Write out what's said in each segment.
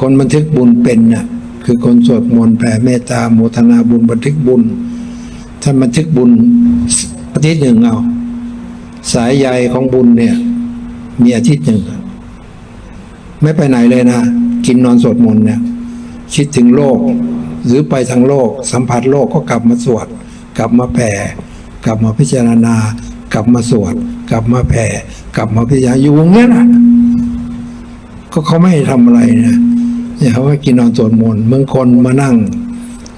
คนบันทึกบุญเป็นน่ะคือคนสวดมนต์แผ่เมตตาโมทนาบุญบันทึกบุญท่านบันทึกบุญอาทิตย์หนึ่งเอา สายใยของบุญเนี่ย มีอาทิตย์หนึ่งไม่ไปไหนเลยนะ กินนอนสวดมนต์เนี่ยคิดถึงโลก หรือไปทางโลก สัมผัสโลกก็กลับมาสวด กลับมาแผ่กลับมาพิจารณา กลับมาสวด กลับมาแผ่ กลับมาพิจารณาอยู่อย่างเงี้นะก็เขาไม่ให้ทำอะไรนะ อย่าว่ากินนอนสวดมนต์บางคนมานั่ง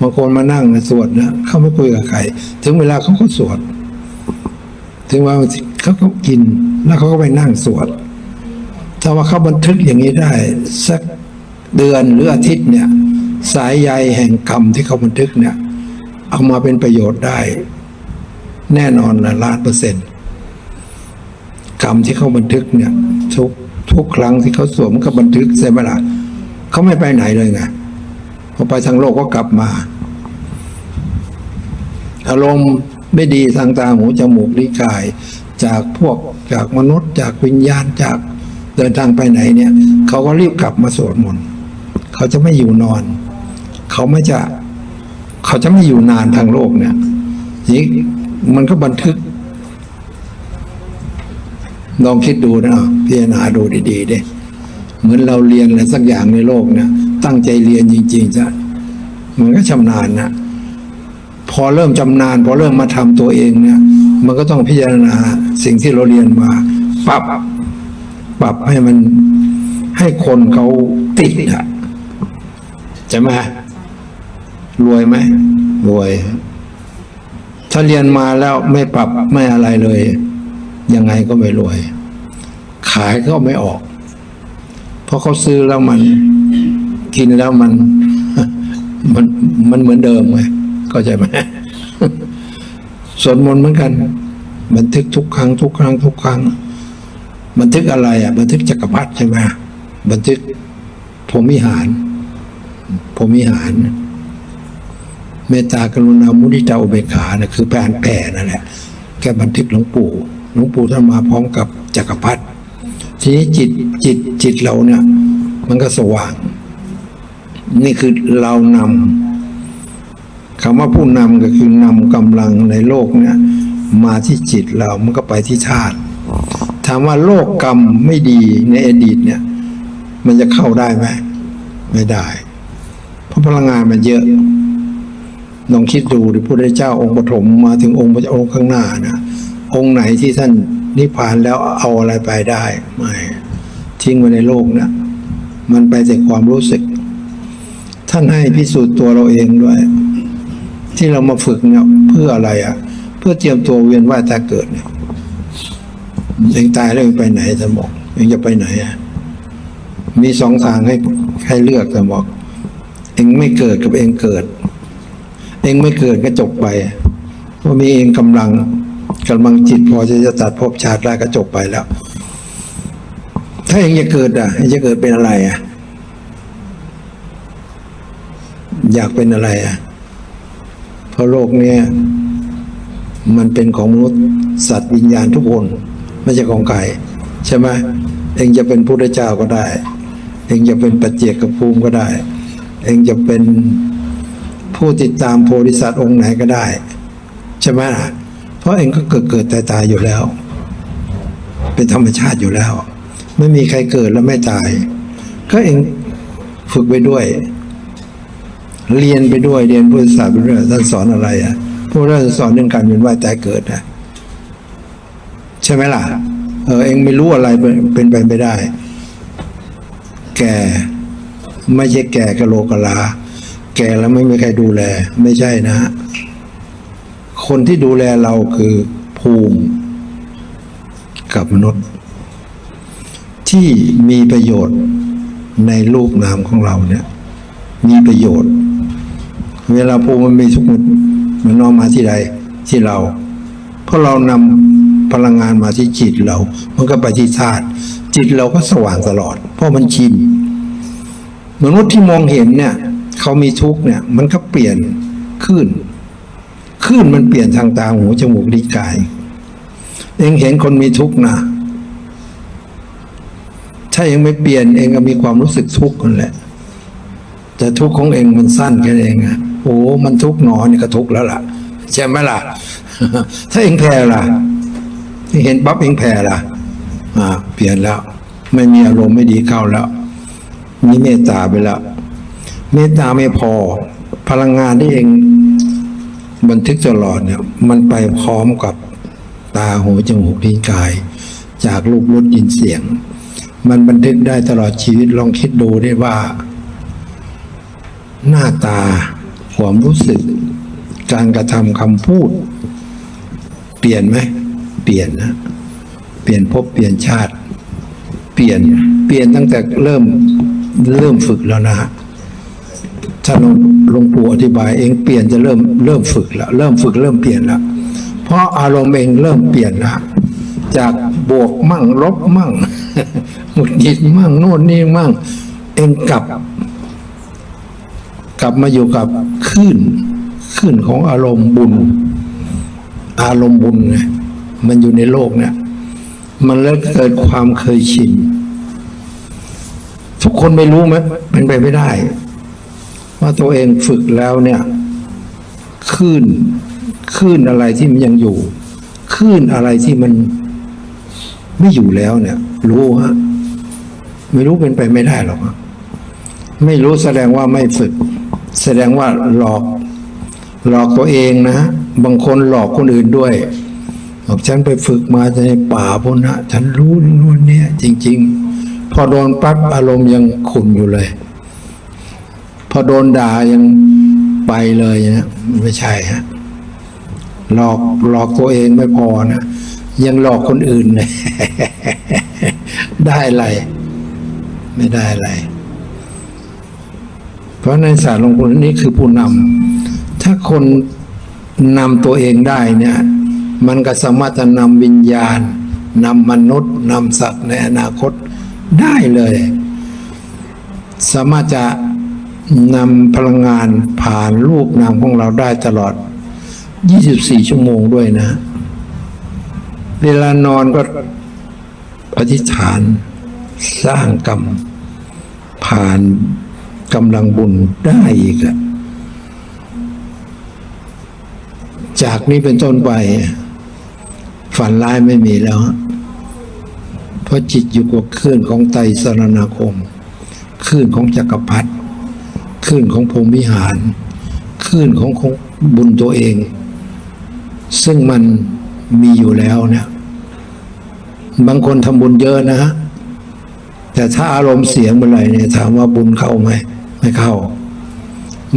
บางคนมานั่งสวดนะเขาไม่คุยกับใครถึงเวลาเขาก็สวด ถึงว่าเขาก็กินแล้วเขาก็ไปนั่งสวด ถ้าว่าเขาบันทึกอย่างนี้ได้ สักเดือนหรืออาทิตย์เนี่ย สายใยแห่งกรรมที่เขาบันทึกเนี่ย เอามาเป็นประโยชน์ได้ แน่นอนนะล้านเปอร์เซ็นต์กรรมที่เขาบันทึกเนี่ย ทุกทุกครั้งที่เขาสวมกับบันทึกใช่ไหมล่ะ เขาไม่ไปไหนเลยไงพอไปทางโลกก็กลับมา อารมณ์ไม่ดีทางตาหูจมูกลิ้นกาย จากพวกจากมนุษย์ จากวิญญาณจากเดินทางไปไหนเนี่ย เขาก็รีบกลับมาสวดมนต์เขาจะไม่อยู่นอน เขาไม่จะ เขาจะไม่อยู่นานทางโลกเนี่ยนี่มันก็บันทึกลองคิดดูนะพิจารณาดูดีๆเด้ เหมือนเราเรียนอะไรสักอย่างในโลกเนี่ยตั้งใจเรียนจริงๆจะมันก็ชำนาญนะพอเริ่มจำนานพอเริ่มมาทำตัวเองเนี่ย มันก็ต้องพิจารณาสิ่งที่เราเรียนมา ปรับปรับให้มันให้คนเขาติดอะใช่ไหมรวยไหมรวย ถ้าเรียนมาแล้วไม่ปรับไม่อะไรเลย ยังไงก็ไม่รวย ขายก็ไม่ออก ราะเขาซื้อแล้วมันกินแล้วมัน มันมันเหมือนเดิมไงเข้าใจไหมสวดมนต์เหมือนกัน บันทึกทุกครั้งทุกครั้งทุกครั้ง บันทึกอะไรอะ บันทึกจักรพรรดิใช่ไหมบันทึกพรมิหารพรมิหาร เมตตากรุณามุทิตาอุเบกขานะคือแผนแผ่นั่นแหละแกบันทึกหลวงปู่หลวงปู่ท่านมาพร้อมกับจักรพรรดิ ทีนี้จิตจิตจิตเราเนี่ย มันก็สว่าง นี่คือเรานำคำว่าผู้นำก็คือนำกำลังในโลกเนี่ย มาที่จิตเรา มันก็ไปที่ธาตุถามว่าโลกกรรมไม่ดีในอดีตเนี่ย มันจะเข้าได้ไหมไม่ได้ เพราะพลังงานมันเยอะลองคิดดูดิพระพุทธเจ้าองค์ปฐมมาถึงองค์พระองค์ข้างหน้านะองค์ไหนที่ท่าน นิพพานแล้วเอาอะไรไปได้ไม่ทิ้งไว้ในโลกนะมันไปแต่ความรู้สึก ท่านให้พิสูจน์ตัวเราเองด้วย ที่เรามาฝึกเนี่ยเพื่ออะไรอะ เพื่อเตรียมตัวเวียนว่ายตายเกิดเนี่ยเองตายแล้วเองไปไหนท่านบอกเองจะไปไหนอะมีสองทางให้ให้เลือกท่านบอกเองไม่เกิดกับเองเกิด เองไม่เกิดก็จบไปเพราะมีเองกำลัง กำลังจิตพอจะจะตัดภพชาติได้ก็จบไปแล้ว ถ้าเองจะเกิดอะเองจะเกิดเป็นอะไรอะ อยากเป็นอะไรอะ เพราะโลกเนี้ยมันเป็นของมนุษย์สัตว์วิญญาณทุกคน ไม่ใช่ของใครใช่ไหมเองจะเป็นพุทธเจ้าก็ได้ เองจะเป็นปัจเจกภูมิก็ได้ เองจะเป็นผู้ติดตามโพธิสัตว์องค์ไหนก็ได้ ใช่ไหมล่ะ เพราะเองก็เกิดเกิดตายตายอยู่แล้ว เป็นธรรมชาติอยู่แล้ว ไม่มีใครเกิดแล้วไม่ตาย ก็เองฝึกไปด้วย เรียนไปด้วยเรียนพุทธศาสตร์ไปด้วยท่านสอนอะไรอะพวกเราสอนเรื่องการเวียนว่ายตายเกิดนะใช่ไหมล่ะ เออเองไม่รู้อะไรเป็นไปไม่ได้ แก่ไม่ใช่แก่กะโลกะลา แก่แล้วไม่มีใครดูแล ไม่ใช่นะ คนที่ดูแลเราคือภูมิกับมนุษย์ ที่มีประโยชน์ในรูปนามของเราเนี่ย มีประโยชน์ เวลาภูมิมันมีทุกข์มันน้อมมาที่ใดที่เรา เพราะเรานำพลังงานมาที่จิตเรา มันก็ไปที่ธาตุจิตเราก็สว่างตลอด เพราะมันชินมนุษย์ที่มองเห็นเนี่ย เขามีทุกข์เนี่ย มันก็เปลี่ยนขึ้น ขึ้นมันเปลี่ยนทางตาหูจมูกลิ้นกาย เองเห็นคนมีทุกข์นะถ้าเองไม่เปลี่ยนเองก็มีความรู้สึกทุกข์นั่นแหละ แต่ทุกข์ของเองมันสั้นแค่เองอะโอ้มันทุกข์หนอนี่ก็ทุกข์แล้วล่ะใช่ไหมล่ะ ถ้าเองแพ้ล่ะที่เห็นปั๊บเองแพ้ล่ะ อ่า เปลี่ยนแล้ว ไม่มีอารมณ์ไม่ดีเข้าแล้ว มีเมตตาไปแล้ว เมตตาไม่พอ พลังงานที่เอง บันทึกตลอดเนี่ย มันไปพร้อมกับตาหูจมูกลิ้นกาย จากรูปรสยินเสียง มันบันทึกได้ตลอดชีวิตลองคิดดูได้ว่า หน้าตาความรู้สึก การกระทำคำพูด เปลี่ยนไหมเปลี่ยนนะเปลี่ยนภพเปลี่ยนชาติ เปลี่ยนเปลี่ยนตั้งแต่เริ่มเริ่มฝึกแล้วนะฮะ ถ้าหลงหลวงปู่อธิบายเองเปลี่ยนจะเริ่มเริ่มฝึกแล้วเริ่มฝึกเริ่มเปลี่ยนแล้วเพราะอารมณ์เองเริ่มเปลี่ยนแล้วจากบวกมั่งลบมั่งหงุดหงิดมั่งโน่นนี่มั่ง เองกลับ กลับมาอยู่กับคลื่นคลื่นของอารมณ์บุญ อารมณ์บุญไงมันอยู่ในโลกเนี่ย มันแล้วเกิดความเคยชินทุกคนไม่รู้ไหมเป็นไปไม่ได้ ว่าตัวเองฝึกแล้วเนี่ยคลื่นคลื่นอะไรที่มันยังอยู่คลื่นอะไรที่มันไม่อยู่แล้วเนี่ย รู้ฮะไม่รู้เป็นไปไม่ได้หรอกไม่รู้แสดงว่าไม่ฝึก แสดงว่าหลอก หลอกตัวเองนะบางคนหลอกคนอื่นด้วยบอกฉันไปฝึกมาในป่าพนนะฉันรู้นู่นเนี่ยจริง ๆ พอโดนปั๊บอารมณ์ยังขุ่นอยู่เลย พอโดนด่ายังไปเลยนะไม่ใช่ฮะหลอกหลอกตัวเองไม่พอนะยังหลอกคนอื่นเลยได้อะไร ไม่ได้อะไร เพราะในศาสตร์ลงปู่นี่คือผู้นำถ้าคนนำตัวเองได้เนี่ย มันก็สามารถจะนำวิญญาณนำมนุษย์นำสัตว์ในอนาคตได้เลย สามารถจะ นำพลังงานผ่านรูปนามของเราได้ตลอด 24 ชั่วโมงด้วยนะ เวลานอนก็อธิษฐานสร้างกรรม ผ่านกำลังบุญได้อีกอะจากนี้เป็นต้นไป ฝันร้ายไม่มีแล้ว เพราะจิตอยู่กับคลื่นของไตสรณคมคลื่นของจักรพรรดิ คลื่นของพรมวิหารคลื่นของของบุญตัวเอง ซึ่งมันมีอยู่แล้วเนี่ยบางคนทำบุญเยอะนะฮะแต่ถ้าอารมณ์เสียเมื่อไหร่เนี่ยถามว่าบุญเข้าไหมไม่เข้า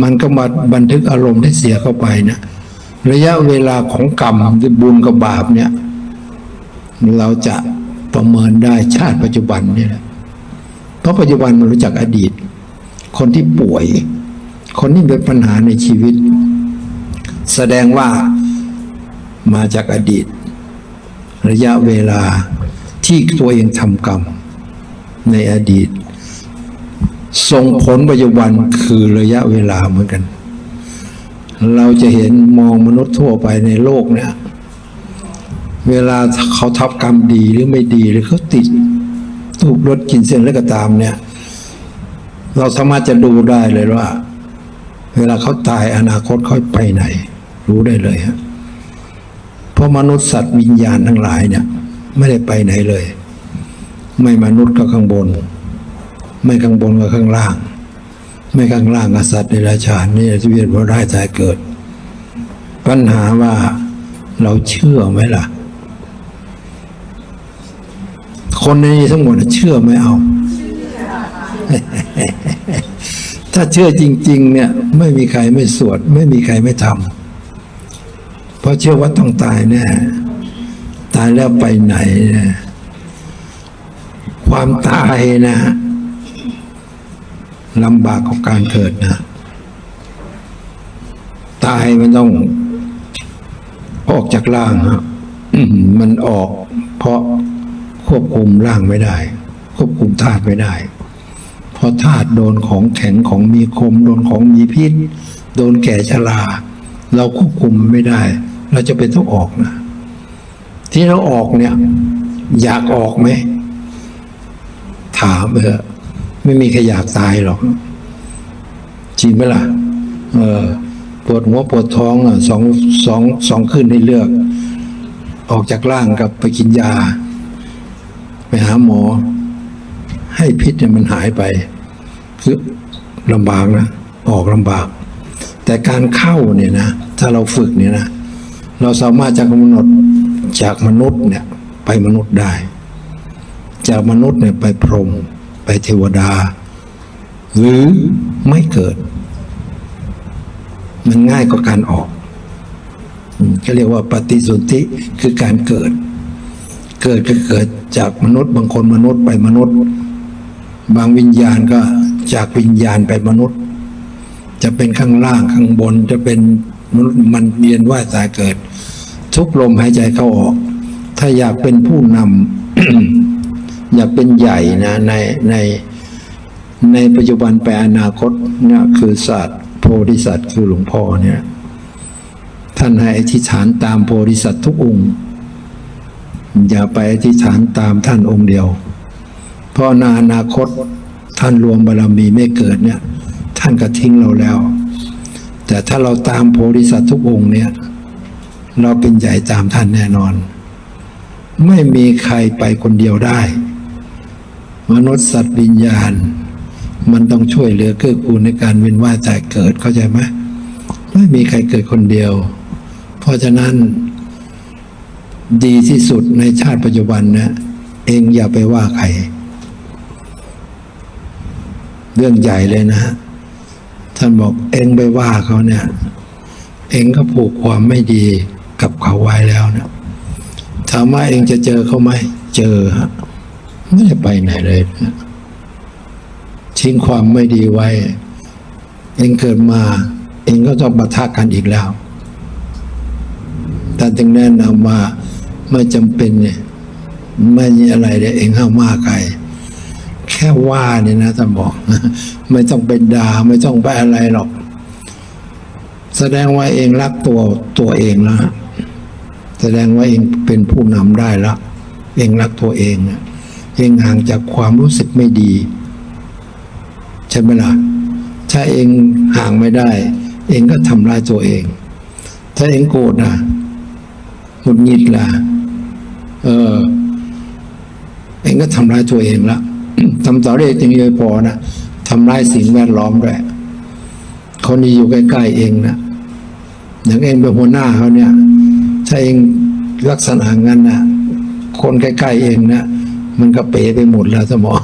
มันก็มาบันทึกอารมณ์ที่เสียเข้าไปนะระยะเวลาของกรรมหรือบุญกับบาปเนี่ย เราจะประเมินได้ชาติปัจจุบันนี่แหละเพราะปัจจุบันมันรู้จักอดีต คนที่ป่วย คนที่เป็นปัญหาในชีวิต แสดงว่ามาจากอดีต ระยะเวลาที่ตัวเองทำกรรมในอดีต ส่งผลปัจจุบันคือระยะเวลาเหมือนกัน เราจะเห็นมองมนุษย์ทั่วไปในโลกเนี่ย เวลาเขาทับกรรมดีหรือไม่ดีหรือเขาติดถูกรถกินเส้นแล้วก็ตามเนี่ย เราสามารถจะดูได้เลยว่า เวลาเขาตายอนาคตเขาไปไหน รู้ได้เลยฮะเพราะมนุษย์สัตว์วิญญาณทั้งหลายเนี่ย ไม่ได้ไปไหนเลย ไม่มนุษย์ก็ข้างบน ไม่ข้างบนก็ข้างล่าง ไม่ข้างล่างก็สัตว์ในราชานนี่ที่เวียนว่ายตายเกิด ปัญหาว่าเราเชื่อไหมล่ะ คนในนี้ทั้งหมดเชื่อไหมเอา ถ้าเชื่อจริง ๆ เนี่ยไม่มีใครไม่สวด ไม่มีใครไม่ทำเพราะเชื่อว่าต้องตายแน่ตายแล้วไปไหนนะความตายนะลำบากของการเกิดนะ ตายมันต้องออกจากร่างฮะมันออกเพราะควบคุมร่างไม่ได้ ควบคุมธาตุไม่ได้ พราะธาตุโดนของแข็งของมีคม โดนของมีพิษ โดนแก่ชราเราควบคุมไม่ได้ เราจะเป็นต้องออกนะ ที่เราออกเนี่ย อยากออกไหม ถามเถอะไม่มีใครอยากตายหรอก จริงไหมล่ะ เออปวดหัวปวดท้องอะสองสองสองคืนให้เลือก ออกจากร่างกับไปกินยา ไปหาหมอ ให้พิษเนี่ยมันหายไป ลำบากนะ ออกลำบาก แต่การเข้าเนี่ยนะ ถ้าเราฝึกเนี่ยนะ เราสามารถจะกำหนดจากมนุษย์เนี่ยไปมนุษย์ได้ จากมนุษย์เนี่ยไปพรหมไปเทวดา หรือไม่เกิด มันง่ายกว่าการออกก็เรียกว่าปฏิสนธิคือการเกิด เกิดก็เกิดจากมนุษย์ บางคนมนุษย์ไปมนุษย์ บางวิญญาณก็ จากวิญญาณไปมนุษย์ จะเป็นข้างล่างข้างบนจะเป็นมนุษย์มันเวียนว่าตายเกิด ทุกลมหายใจเข้าออก ถ้าอยากเป็นผู้นำอยากเป็นใหญ่นะในในในปัจจุบันไปอนาคตเนี่ยคือศาสตร์โพธิสัตว์คือหลวงพ่อเนี่ยท่านให้อธิษฐานตามโพธิสัตว์ทุกองค์อย่าไปอธิษฐานตามท่านองค์เดียว เพราะในอนาคตานรวมบารมีไม่เกิดเนี่ย ท่านก็ทิ้งเราแล้ว แต่ถ้าเราตามโพธิสัตว์ทุกองค์เนี่ย เราเป็นใหญ่ตามท่านแน่นอน ไม่มีใครไปคนเดียวได้ มนุษย์สัตว์วิญญาณ มันต้องช่วยเหลือเกื้อกูลในการเวียนว่ายตายเกิดเข้าใจไหมไม่มีใครเกิดคนเดียว เพราะฉะนั้นดีที่สุดในชาติปัจจุบันนะเองอย่าไปว่าใคร เรื่องใหญ่เลยนะ ท่านบอกเองไปว่าเขาเนี่ย เองก็ผูกความไม่ดีกับเขาไว้แล้วนะถามว่าเองจะเจอเขาไหมเจอฮะไม่ได้ไปไหนเลยนะทิ้งความไม่ดีไว้ เองเกิดมา เองก็ต้องปะทะกันอีกแล้วท่านจึงแนะนำว่าไม่จำเป็นเนี่ยไม่มีอะไรเลยเองห้ามมากใคร แค่ว่าเนี่ยนะท่านบอก ไม่ต้องเป็นดาไม่ต้องไปอะไรหรอก แสดงว่าเองรักตัวตัวเองแล้วแสดงว่าเองเป็นผู้นำได้แล้วเองรักตัวเองเองห่างจากความรู้สึกไม่ดี ใช่ไหมล่ะถ้าเองห่างไม่ได้ เองก็ทำร้ายตัวเอง ถ้าเองโกรธอะหงุดหงิดล่ะ เออ เองก็ทำร้ายตัวเองละ ทำต่อเรียกยังไม่พอนะทำร้ายสิ่งแวดล้อมด้วยคนที่อยู่ใกล้ๆเองนะอย่างเองเป็นหัวหน้าเขาเนี่ย ถ้าเองลักษณะงั้นนะคนใกล้ๆเองนะมันก็เป๋ไปหมดแล้วสมอง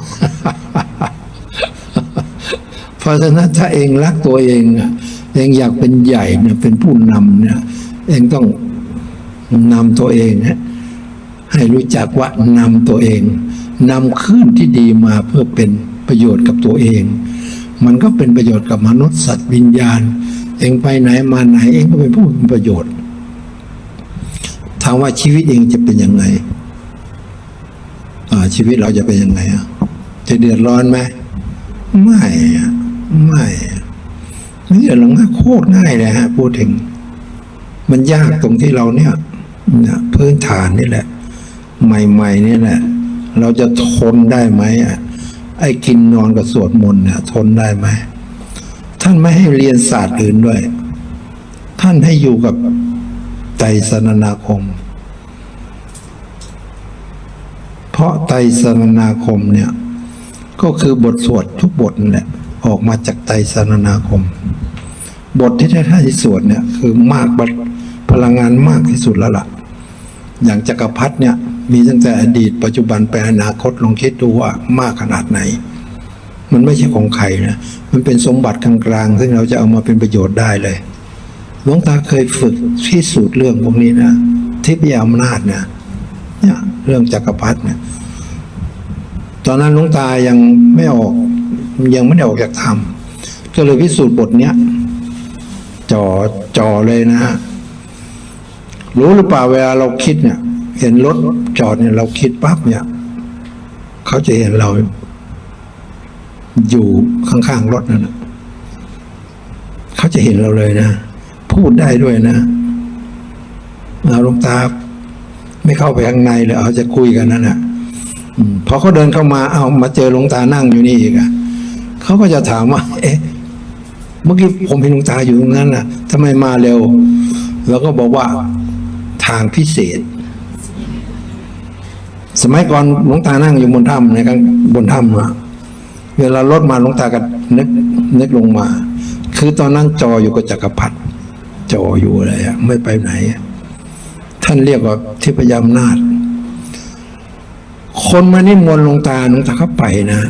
เพราะฉะนั้นถ้าเองรักตัวเองเองอยากเป็นใหญ่เนี่ยเป็นผู้นำเนี่ย เองต้องนำตัวเองนะให้รู้จักว่านำตัวเอง นำคลื่นที่ดีมาเพื่อเป็นประโยชน์กับตัวเอง มันก็เป็นประโยชน์กับมนุษย์สัตว์วิญญาณ เองไปไหนมาไหนเองก็เป็นผู้มีประโยชน์ถามว่าชีวิตเองจะเป็นยังไงอ่าชีวิตเราจะเป็นยังไงอะจะเดือดร้อนไหมไม่ไม่ไม่เดือดร้อนโคตรง่ายเลยฮะพูดถึง มันยากตรงที่เราเนี่ยเนี่ยพื้นฐานนี่แหละ ใหม่ ๆ นี่แหละ เราจะทนได้ไหมอะไอ้กินนอนกับสวดมนต์เนี่ยทนได้ไหมท่านไม่ให้เรียนศาสตร์อื่นด้วย ท่านให้อยู่กับไตรสนนาคม เพราะไตรสนนาคมเนี่ย ก็คือบทสวดทุกบทเนั่นแหละออกมาจากไตรสนนาคม บทที่ท่านที่สวดเนี่ย คือมากพลังงานมากที่สุดแล้วล่ะ อย่างจักรพรรดิเนี่ย มีตั้งแต่อดีตปัจจุบันไปอนาคตลองคิดดูว่ามากขนาดไหน มันไม่ใช่ของใครนะมันเป็นสมบัติกลางๆซึ่งเราจะเอามาเป็นประโยชน์ได้เลยหลวงตาเคยฝึกพิสูจน์เรื่องพวกนี้นะทิพยอำนาจเนี่ยเนี่ยเรื่องจักรพรรดิเนี่ยตอนนั้นหลวงตายังไม่ออกยังไม่ได้ออกจากธรรมก็เลยพิสูจน์บทเนี้ยจ่อจ่อเลยนะฮะรู้หรือเปล่าเวลาเราคิดเนี่ย เห็นรถจอดเนี่ยเราคิดปั๊บเนี่ยเขาจะเห็นเราอยู่ข้างๆรถนั่นนะเขาจะเห็นเราเลยนะ พูดได้ด้วยนะเอาลงตาไม่เข้าไปข้างในเลยเอาจะคุยกันนั่นแหละพอเขาเดินเข้ามาเอามาเจอหลวงตานั่งอยู่นี่อีกอะเขาก็จะถามว่า เอ๊ะ เมื่อกี้ผมเห็นหลวงตาอยู่ตรงนั้นน่ะทำไมมาเร็ว แล้วก็บอกว่าทางพิเศษ สมัยก่อนหลวงตานั่งอยู่บนถ้ำนะครับบนถ้ำนะเวลารถมาหลวงตาก็นึกนึกลงมา คือตอนนั้นจออยู่กับจักรพรรดิจออยู่อะไรอะไม่ไปไหน ท่านเรียกว่าทิพยอำนาจคนมานิมนต์หลวงตาหลวงตาเขาไปนะ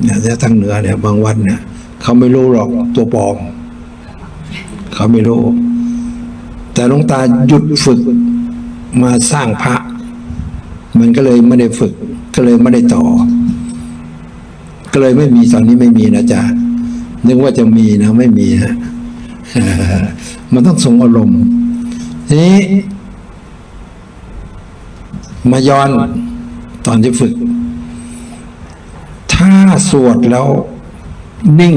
เนี่ยแต่ทางเหนือเนี่ยบางวัดเนี่ยเขาไม่รู้หรอกตัวปลอมเขาไม่รู้ แต่หลวงตาหยุดฝึกมาสร้างพระ มันก็เลยไม่ได้ฝึก ก็เลยไม่ได้ต่อ ก็เลยไม่มีตอนนี้ไม่มีนะจ๊ะนึกว่าจะมีนะไม่มีนะมันต้องทรงอารมณ์ทีนี้มาย้อนตอนที่ฝึก ถ้าสวดแล้วนิ่ง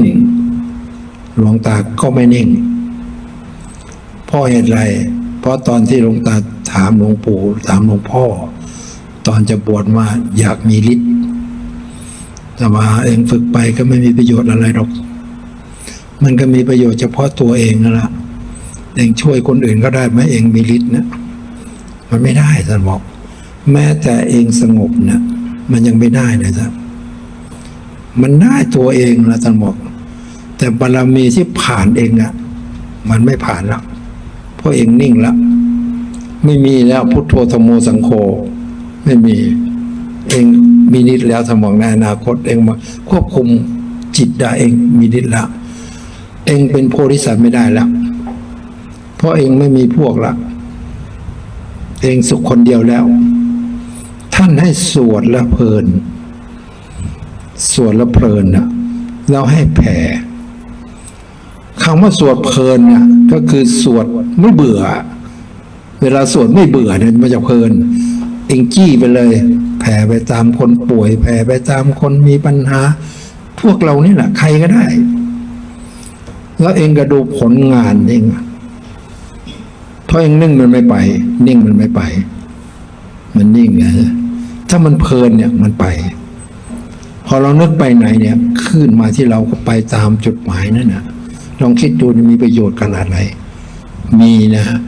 หลวงตาก็ไม่นิ่งเพ่อเหตุไร เพราะตอนที่หลวงตาถามหลวงปู่ถามหลวงพ่อ ตอนจะบวชมาอยากมีฤทธิ์แต่ว่าเองฝึกไปก็ไม่มีประโยชน์อะไรหรอก มันก็มีประโยชน์เฉพาะตัวเองนั่นแหละเองช่วยคนอื่นก็ได้ไหมเองมีฤทธิ์นะมันไม่ได้ท่านบอก แม้แต่เองสงบนะมันยังไม่ได้เลยท่านมันได้ตัวเองนะท่านบอก แต่บารมีที่ผ่านเองอะมันไม่ผ่านแล้วเพราะเองนิ่งแล้วไม่มีแล้วพุทโธธโมสังโฆ ไม่มีเองมีนิดแล้วสมองในอนาคตเองมาควบคุมจิตได้เองมีนิดแล้วเองเป็นโพธิสัตว์ไม่ได้แล้วเพราะเองไม่มีพวกละเองสุขคนเดียวแล้ว ท่านให้สวดและเพลิน สวดและเพลินนะแล้วให้แผ่คำว่าสวดเพลินเนี่ยก็คือสวดไม่เบื่อ เวลาสวดไม่เบื่อเนี่ยมันจะเพลิน เองจี้ไปเลย แผ่ไปตามคนป่วย แผ่ไปตามคนมีปัญหา พวกเรานี่แหละใครก็ได้ แล้วเองก็ดูผลงานเองเพราะเองนิ่งมันไม่ไป นิ่งมันไม่ไป มันนิ่งนะถ้ามันเพลินเนี่ยมันไป พอเรานึกไปไหนเนี่ยขึ้นมาที่เราก็ไปตามจุดหมายนั่นนะลองคิดดูมีประโยชน์ขนาดไหนมีนะฮะ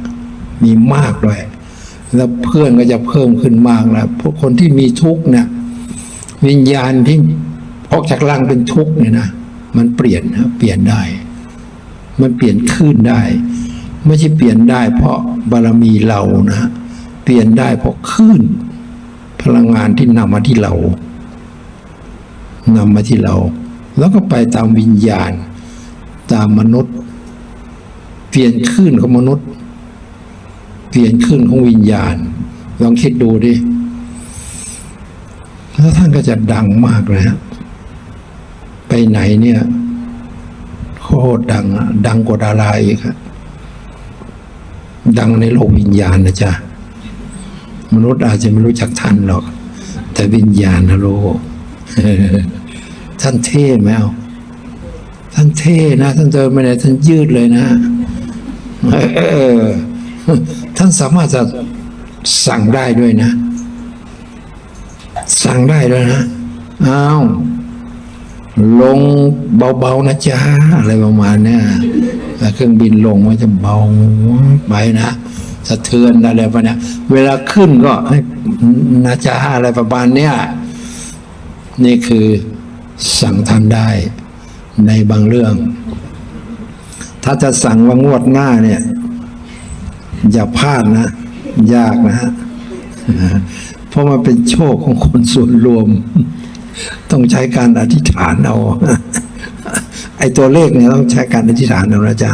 มีมากด้วย แล้วเพื่อนก็จะเพิ่มขึ้นมากแล้วพวกคนที่มีทุกข์เนี่ยวิญญาณที่ออกจากร่างเป็นทุกข์เนี่ยนะมันเปลี่ยนนะเปลี่ยนได้ มันเปลี่ยนขึ้นได้ ไม่ใช่เปลี่ยนได้เพราะบารมีเรานะเปลี่ยนได้เพราะคลื่นพลังงานที่นำมาที่เรานำมาที่เรา แล้วก็ไปตามวิญญาณ ตามมนุษย์ เปลี่ยนคลื่นของมนุษย์ เปลี่ยนคลื่นของวิญญาณ ลองคิดดูดิ แล้วท่านก็จะดังมากเลยฮะไปไหนเนี่ยโคตรดังอะดังกว่าดาราอีกครับดังในโลกวิญญาณนะจ๊ะ มนุษย์อาจจะไม่รู้จักท่านหรอก แต่วิญญาณนะโลกท่านเท่ไหมเอาท่านเท่นะ ท่านเดินไปไหนท่านยืดเลยนะ เออ ท่านสามารถจะสั่งได้ด้วยนะ สั่งได้ด้วยนะอ้าวลงเบาๆนะจ๊ะอะไรประมาณเนี้ยเครื่องบินลงมันจะเบาไปนะสะเทือนอะไรประมาณเนี้ยเวลาขึ้นก็ให้นะจ๊ะอะไรประมาณเนี้ยนี่คือสั่งทำได้ในบางเรื่อง ถ้าจะสั่งว่างวดหน้าเนี่ย อย่าพลาดนะ ยากนะฮะเพราะมันเป็นโชคของคนส่วนรวม ต้องใช้การอธิษฐานเอาไอ้ตัวเลขเนี่ยต้องใช้การอธิษฐานเอานะจ๊ะ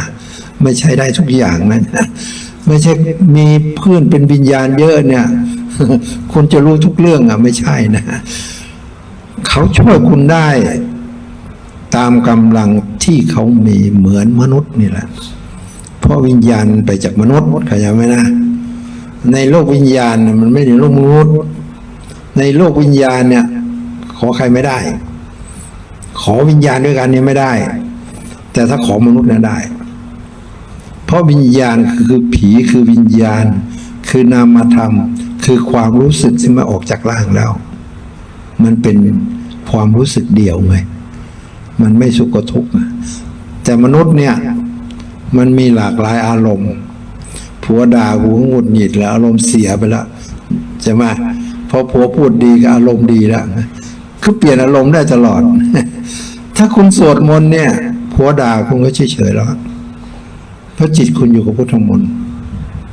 ไม่ใช่ได้ทุกอย่างนะไม่ใช่มีเพื่อนเป็นวิญญาณเยอะเนี่ยคุณจะรู้ทุกเรื่องอะ ไม่ใช่นะเขาช่วยคุณได้ ตามกำลังที่เขามีเหมือนมนุษย์นี่แหละ เพราะวิญญาณไปจากมนุษย์เข้าใจไหมนะ ในโลกวิญญาณมันไม่ในโลกมนุษย์ ในโลกวิญญาณเนี่ย ขอใครไม่ได้ ขอวิญญาณด้วยกันเนี่ยไม่ได้ แต่ถ้าขอมนุษย์เนี่ยได้ เพราะวิญญาณคือผีคือวิญญาณ คือนามธรรมคือความรู้สึกที่มาออกจากร่างแล้ว มันเป็นความรู้สึกเดียวไง มันไม่สุขก็ทุกข์แต่มนุษย์เนี่ย มันมีหลากหลายอารมณ์ผัวด่ากูก็หงุดหงิดแล้ว อารมณ์เสียไปแล้วใช่ไหมพอผัวพูดดีก็อารมณ์ดีแล้วคือเปลี่ยนอารมณ์ได้ตลอด ถ้าคุณสวดมนต์เนี่ยผัวด่าคุณก็เฉยๆแล้วเพราะจิตคุณอยู่กับพุทธมนต์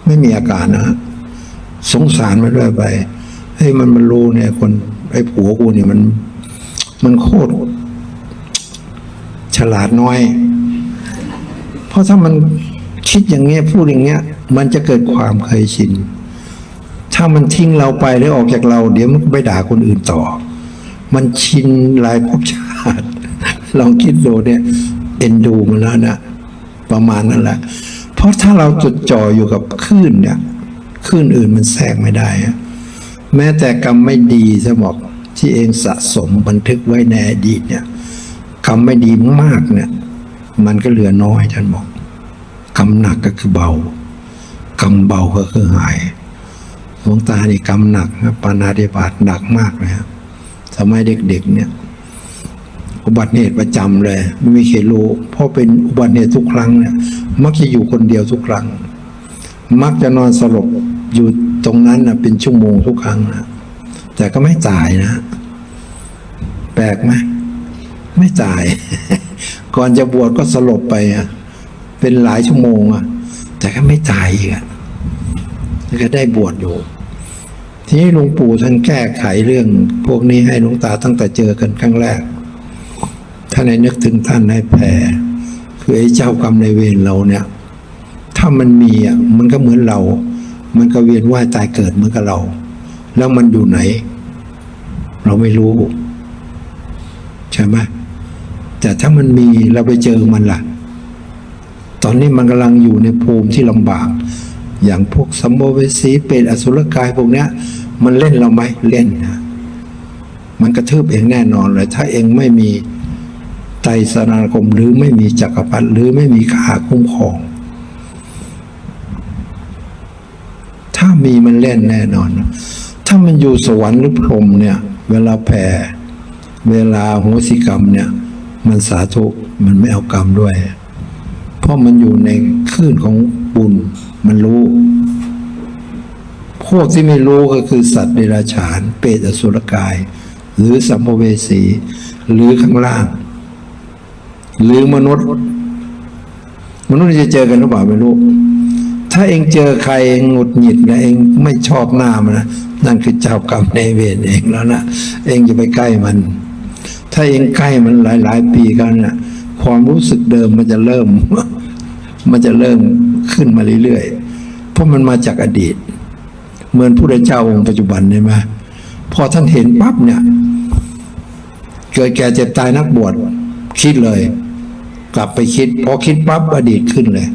ไม่มีอาการนะฮะสงสารมันด้วยไปเฮ้ยมันมันรู้เนี่ย คนไอ้ผัวกูเนี่ยมัน มันโคตรฉลาดน้อย ราะถ้ามันคิดอย่างเงี้ยพูดอย่างเงี้ย มันจะเกิดความเคยชิน ถ้ามันทิ้งเราไปหรือออกจากเรา เดี๋ยวมันไปด่าคนอื่นต่อ มันชินหลายภพชาติ ลองคิดดูเนี่ย เอ็นดูมันแล้วนะ ประมาณนั้นแหละ เพราะถ้าเราจดจ่ออยู่กับคลื่นเนี่ยคลื่นอื่นมันแทรกไม่ได้ แม้แต่กรรมไม่ดีจะบอกที่เองสะสมบันทึกไว้ในอดีตเนี่ยกรรมไม่ดีมากเนี่ย มันก็เหลือน้อยท่านบอกกรรมหนักก็คือเบากรรมเบาก็คือหายหลวงตานี่กรรมหนักนะปานาธิบาตหนักมากเลยครับสมัยเด็ก ๆ เนี่ย อุบัติเหตุประจำเลย ไม่มีใครรู้เพราะเป็นอุบัติเหตุทุกครั้งเนี่ย มักจะอยู่คนเดียวทุกครั้ง มักจะนอนสลบอยู่ตรงนั้นนะเป็นชั่วโมงทุกครั้งนะแต่ก็ไม่ตายนะ แปลกไหมไม่ตาย ก่อนจะบวชก็สลบไปอะเป็นหลายชั่วโมงอะ แต่ก็ไม่ตายอีกอะแล้วก็ได้บวชอยู่ ทีนี้หลวงปู่ท่านแก้ไขเรื่อง พวกนี้ให้หลวงตาตั้งแต่เจอกันครั้งแรกท่านให้นึกถึงท่านให้แผ่คือไอ้เจ้ากรรมในเวรเราเนี่ย ถ้ามันมีอะมันก็เหมือนเรา มันก็เวียนว่ายตายเกิดเหมือนกับเรา แล้วมันอยู่ไหน เราไม่รู้ ใช่ไหม แต่ถ้ามันมีเราไปเจอมันล่ะ ตอนนี้มันกำลังอยู่ในภูมิที่ลำบาก อย่างพวกสัมโภเวสีเปรตอสุรกายพวกเนี้ย มันเล่นเราไหมเล่นนะมันกระทืบเองแน่นอนเลย ถ้าเองไม่มีไตรสนาคมหรือไม่มีจักรพรรดิหรือไม่มีขาคุ้มครอง ถ้ามีมันเล่นแน่นอน ถ้ามันอยู่สวรรค์หรือพรหมเนี่ย เวลาแผ่ เวลาโหสิกรรมเนี่ย มันสาธุมันไม่เอากรรมด้วย เพราะมันอยู่ในคลื่นของบุญมันรู้ พวกที่ไม่รู้ก็คือสัตว์เดรัจฉาน เปรตอสุรกาย หรือสัมภเวสี หรือข้างล่าง หรือมนุษย์ มนุษย์จะเจอกันหรือเปล่าไม่รู้ ถ้าเองเจอใครเองหงุดหงิดนะเองไม่ชอบหน้ามันนะนั่นคือเจ้ากรรมในายเวรเองแล้วนะเองจะไปใกล้มัน ถ้าเองใกล้มันหลายๆปีกันน่ะ ความรู้สึกเดิมมันจะเริ่ม มันจะเริ่มขึ้นมาเรื่อยๆ เพราะมันมาจากอดีต เหมือนผู้ได้เจ้าองค์ปัจจุบันใช่ไหมพอท่านเห็นปั๊บเนี่ย เกิดแก่เจ็บตายนักบวชคิดเลย กลับไปคิดพอคิดปั๊บอดีตขึ้นเลย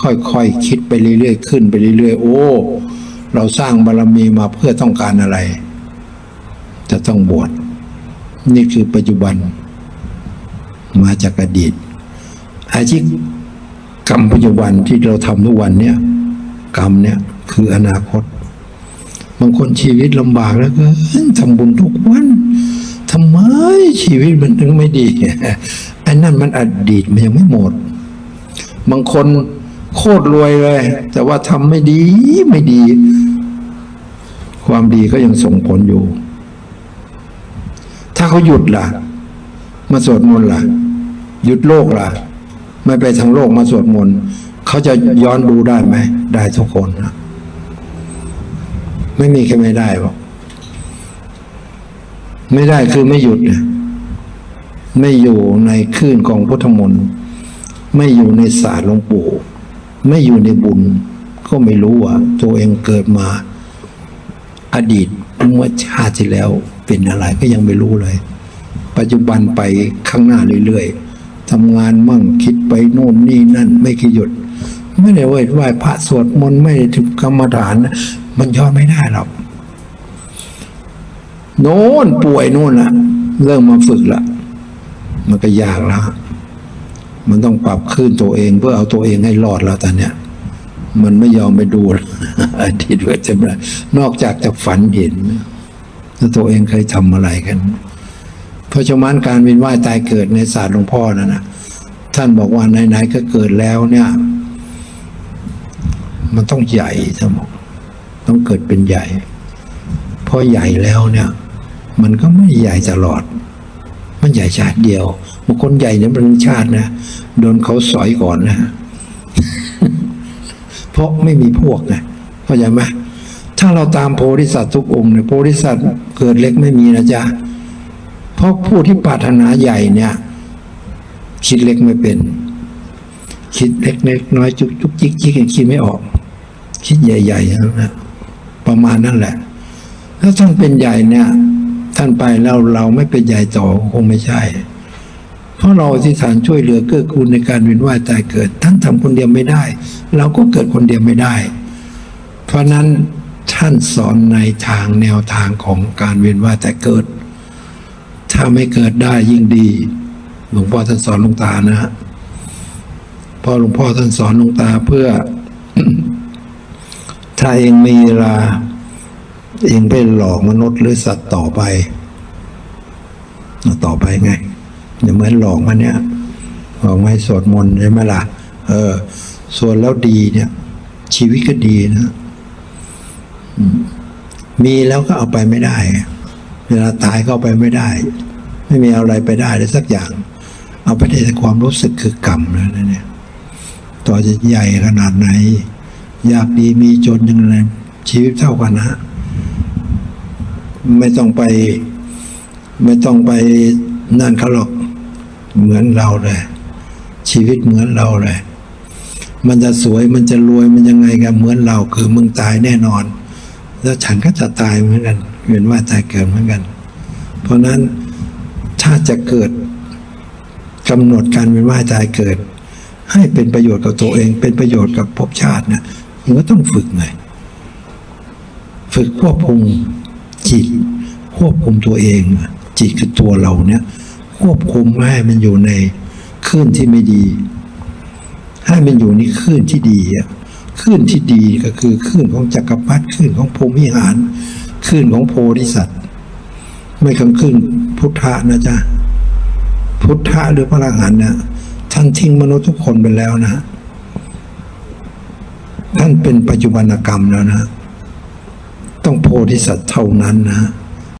ค่อยๆคิดไปเรื่อยๆขึ้นไปเรื่อยๆโอ้เราสร้างบารมีมาเพื่อต้องการอะไร จะต้องบวช นี่คือปัจจุบัน มาจากอดีต อาชีพกรรมปัจจุบันที่เราทำทุกวันเนี่ย กรรมเนี่ยคืออนาคต บางคนชีวิตลำบากแล้วก็ทำบุญทุกวันทำไมชีวิตมันถึงไม่ดีไอ้นั่นมันอดีตมันยังไม่หมด บางคนโคตรรวยเลย แต่ว่าทำไม่ดีไม่ดี ความดีก็ยังส่งผลอยู่ เขาหยุดล่ะ มาสวดมนต์ล่ะ หยุดโลกล่ะ ไม่ไปทางโลกมาสวดมนต์เขาจะย้อนดูได้ไหม ได้ทุกคนนะไม่มีใครไม่ได้บอกไม่ได้คือไม่หยุดนะไม่อยู่ในคลื่นของพุทธมนต์ไม่อยู่ในศาสตร์หลวงปู่ ไม่อยู่ในบุญ ก็ไม่รู้ว่าตัวเองเกิดมาอดีตเมื่อชาติที่แล้ว เป็นอะไรก็ยังไม่รู้เลย ปัจจุบันไปข้างหน้าเรื่อยๆทำงานมั่งคิดไปโน่นนี่นั่นไม่เคยหยุด ไม่ได้ไหว้ไหว้พระสวดมนต์ไม่ได้ถึงกรรมฐาน มันย้อนไม่ได้หรอกโน่นป่วยโน่นละเริ่มมาฝึกละมันก็ยากล้วมันต้องปรับขึ้นตัวเองเพื่อเอาตัวเองให้รอดแล้วตอนเนี้ยมันไม่ยอมไปดูอดีตว่าจะไม่นอกจากจะฝันเห็น ว่าตัวเองเคยทำอะไรกัน เพราะฉะนั้นการเวียนว่ายตายเกิดในศาสตร์หลวงพ่อนั่นนะท่านบอกว่าไหนๆก็เกิดแล้วเนี่ย มันต้องใหญ่สมองต้องเกิดเป็นใหญ่พอใหญ่แล้วเนี่ย มันก็ไม่ใหญ่ตลอด มันใหญ่ชาติเดียวบางคนใหญ่เนี่ยเป็นชาตินะโดนเขาสอยก่อนนะเพราะไม่มีพวกไงเข้าใจไหม ถ้าเราตามโพธิสัตว์ทุกองค์เนี่ยโพธิสัตว์เกิดเล็กไม่มีนะจ๊ะเพราะผู้ที่ปรารถนาใหญ่เนี่ย คิดเล็กไม่เป็น คิดเล็กเล็กน้อยจุกจุกจิกจิกคิดไม่ออก คิดใหญ่ๆนะนะประมาณนั่นแหละ ถ้าท่านเป็นใหญ่เนี่ย ท่านไปแล้วเราไม่เป็นใหญ่ต่อคงไม่ใช่ เพราะเราอธิษฐานช่วยเหลือเกื้อกูลในการเวียนว่ายตายเกิด ท่านทำคนเดียวไม่ได้ เราก็เกิดคนเดียวไม่ได้ เพราะนั้น ท่านสอนในทางแนวทางของการเวียนว่ายตายเกิด ถ้าไม่เกิดได้ยิ่งดี หลวงพ่อท่านสอนลวงตานะฮะพอหลวงพ่อท่านสอนลวงตาเพื่อ ถ้าเองมีเวลา เองไปหลอกมนุษย์หรือสัตว์ต่อไปต่อไปไงอย่าเหมือนหลอกมันเนี่ยหลอกไม่สวดมนต์ใช่ไหมล่ะเออสวดแล้วดีเนี่ย ชีวิตก็ดีนะ มีแล้วก็เอาไปไม่ได้ เวลาตายก็เอาไปไม่ได้ ไม่มีอะไรไปได้เลยสักอย่าง เอาไปได้แต่ความรู้สึกคือกรรมนะเนี่ยต่อจะใหญ่ขนาดไหน อยากดีมีจนยังไงชีวิตเท่ากันนะไม่ต้องไป ไม่ต้องไปนั่นเขาหรอกเหมือนเราเลย ชีวิตเหมือนเราเลย มันจะสวยมันจะรวยมันยังไงกันเหมือนเราคือมึงตายแน่นอน แล้วฉันก็จะตายเหมือนกันเวียนว่ายตายเกิดเหมือนกัน เพราะนั้นถ้าจะเกิดกำหนดการเวียนว่ายตายเกิด ให้เป็นประโยชน์กับตัวเอง เป็นประโยชน์กับภพชาตินะมันก็ต้องฝึกไงฝึกควบคุมจิต ควบคุมตัวเอง จิตคือตัวเราเนี่ย ควบคุมไม่ให้มันอยู่ในคลื่นที่ไม่ดี ให้มันอยู่ในคลื่นที่ดีอะ คลื่นที่ดีก็คือคลื่นของจักรพรรดิคลื่นของพรมิหารคลื่นของโพธิสัตว์ ไม่คำคลื่นพุทธะนะจ๊ะพุทธะหรือพระอรหันต์นะท่านทิ้งมนุษย์ทุกคนไปแล้วนะ ท่านเป็นปัจจุบันกรรมแล้วนะ ต้องโพธิสัตว์เท่านั้นนะ